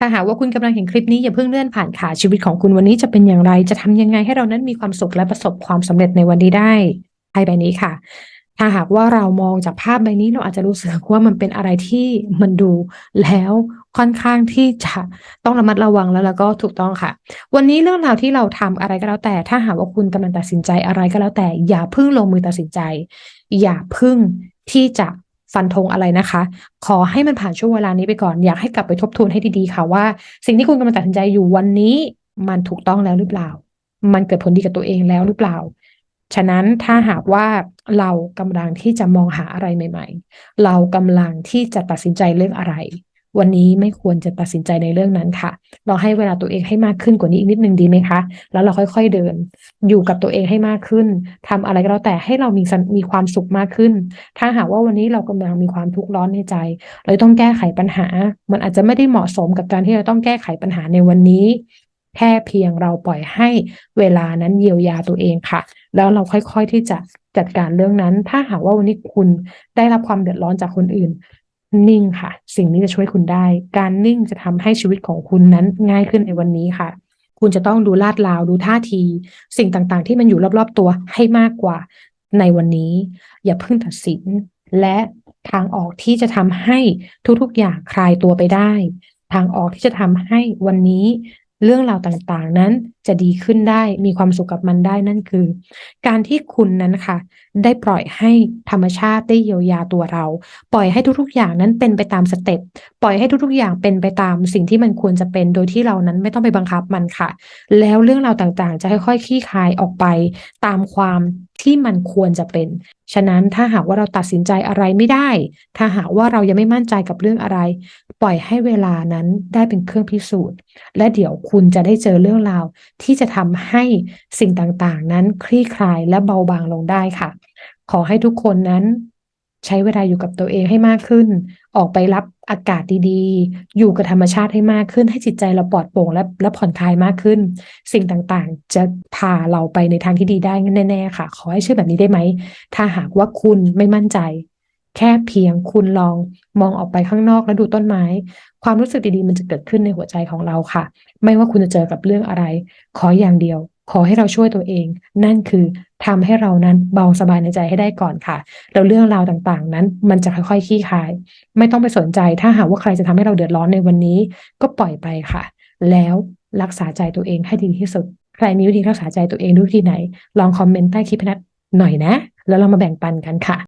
ถ้าหากว่าคุณกำลังเห็นคลิปนี้อย่าเพิ่งเลื่อนผ่านค่ะชีวิตของคุณวันนี้จะเป็นอย่างไร จะทำยังไงให้เรานั้นมีความสุขและประสบความสำเร็จในวันนี้ได้ไพ่ใบนี้ค่ะ ถ้าหากว่าเรามองจากภาพใบนี้เราอาจจะรู้สึกว่ามันเป็นอะไรที่มันดูแล้วค่อนข้างที่จะต้องระมัดระวังแล้วแล้วก็ถูกต้องค่ะ วันนี้เรื่องราวที่เราทำอะไรก็แล้วแต่ ถ้าหากว่าคุณกำลังตัดสินใจอะไรก็แล้วแต่ อย่าเพิ่งลงมือตัดสินใจ อย่าเพิ่งที่จะ ฟันธงอะไรนะคะ ขอให้มันผ่านช่วงเวลานี้ไปก่อน อยากให้กลับไปทบทวนให้ดีๆค่ะว่า สิ่งที่คุณกำลังตัดสินใจอยู่วันนี้มันถูกต้องแล้วหรือเปล่า มันเกิดผลดีกับตัวเองแล้วหรือเปล่า ฉะนั้นถ้าหากว่าเรากำลังที่จะมองหาอะไรใหม่ ๆ เรากำลังที่จะตัดสินใจเรื่องอะไร วันนี้ไม่ควรจะตัดสินใจในเรื่องนั้นค่ะ เราให้เวลาตัวเองให้มากขึ้นกว่านี้อีกนิดนึงดีไหมคะ แล้วเราค่อย ๆเดิน อยู่กับตัวเองให้มากขึ้นทำอะไรก็แล้วแต่ให้เรามีมีความสุขมากขึ้น ถ้าหากว่าวันนี้เรากำลังมีความทุกข์ร้อนในใจ เราต้องแก้ไขปัญหา มันอาจจะไม่ได้เหมาะสมกับการที่เราต้องแก้ไขปัญหาในวันนี้ แค่เพียงเราปล่อยให้เวลานั้นเยียวยาตัวเองค่ะ แล้วเราค่อยๆที่จะจัดการเรื่องนั้น ถ้าหากว่าวันนี้คุณได้รับความเดือดร้อนจากคนอื่น นิ่งค่ะ สิ่งนี้จะช่วยคุณได้ การนิ่งจะทำให้ชีวิตของคุณนั้นง่ายขึ้นในวันนี้ค่ะคุณจะต้องดูลาดลาวดูท่าที สิ่งต่างๆ ที่มันอยู่รอบๆตัวให้มากกว่าในวันนี้ อย่าเพิ่งตัดสิน และทางออกที่จะทำให้ทุกๆอย่างคลายตัวไปได้ ทางออกที่จะทำให้วันนี้ เรื่องราวต่างๆ นั้นจะดีขึ้นได้มีความสุขกับมันได้นั่นคือ การที่คุณนั้นค่ะ ได้ปล่อยให้ธรรมชาติได้เยียวยาตัวเรา ปล่อยให้ทุกๆ อย่างนั้นเป็นไปตามสเต็ปปล่อยให้ทุกๆ อย่างเป็นไปตามสิ่งที่มันควรจะเป็นโดยที่เรานั้นไม่ต้องไปบังคับมันค่ะ แล้วเรื่องราวต่างๆ จะค่อยๆคลี่คลายออกไปตามความ ที่มันควรจะเป็น ฉะนั้นถ้าหากว่าเราตัดสินใจอะไรไม่ได้ ถ้าหากว่าเรายังไม่มั่นใจกับเรื่องอะไร ปล่อยให้เวลานั้นได้เป็นเครื่องพิสูจน์ และเดี๋ยวคุณจะได้เจอเรื่องราว ที่จะทำให้สิ่งต่างๆ นั้นคลี่คลายและเบาบางลงได้ค่ะ ขอให้ทุกคนนั้น ใช้เวลาอยู่กับตัวเองให้มากขึ้น ออกไปรับอากาศดีๆ อยู่กับธรรมชาติให้มากขึ้น ให้จิตใจเราปลอดโปร่งและและผ่อนคลายมากขึ้น สิ่งต่างๆ จะพาเราไปในทางที่ดีได้แน่ๆค่ะ ขอให้เชื่อแบบนี้ได้ไหม ถ้าหากว่าคุณไม่มั่นใจ แค่เพียงคุณลองมองออกไปข้างนอกแล้วดูต้นไม้ ความรู้สึกดีๆ มันจะเกิดขึ้นในหัวใจของเราค่ะ ไม่ว่าคุณจะเจอกับเรื่องอะไร ขออย่างเดียว ขอให้เราช่วยตัวเอง นั่นคือทำให้เรานั้นเบาสบายในใจให้ได้ก่อนค่ะ แล้วเรื่องราวต่างๆ นั้นมันจะค่อยๆคลี่คลาย ไม่ต้องไปสนใจถ้าหากว่าใครจะทำให้เราเดือดร้อนในวันนี้ ก็ปล่อยไปค่ะ แล้วรักษาใจตัวเองให้ดีที่สุด ใครมีวิธีรักษาใจตัวเองด้วยวิธีไหน ลองคอมเมนต์ใต้คลิปนัดหน่อยนะ แล้วเรามาแบ่งปันกันค่ะ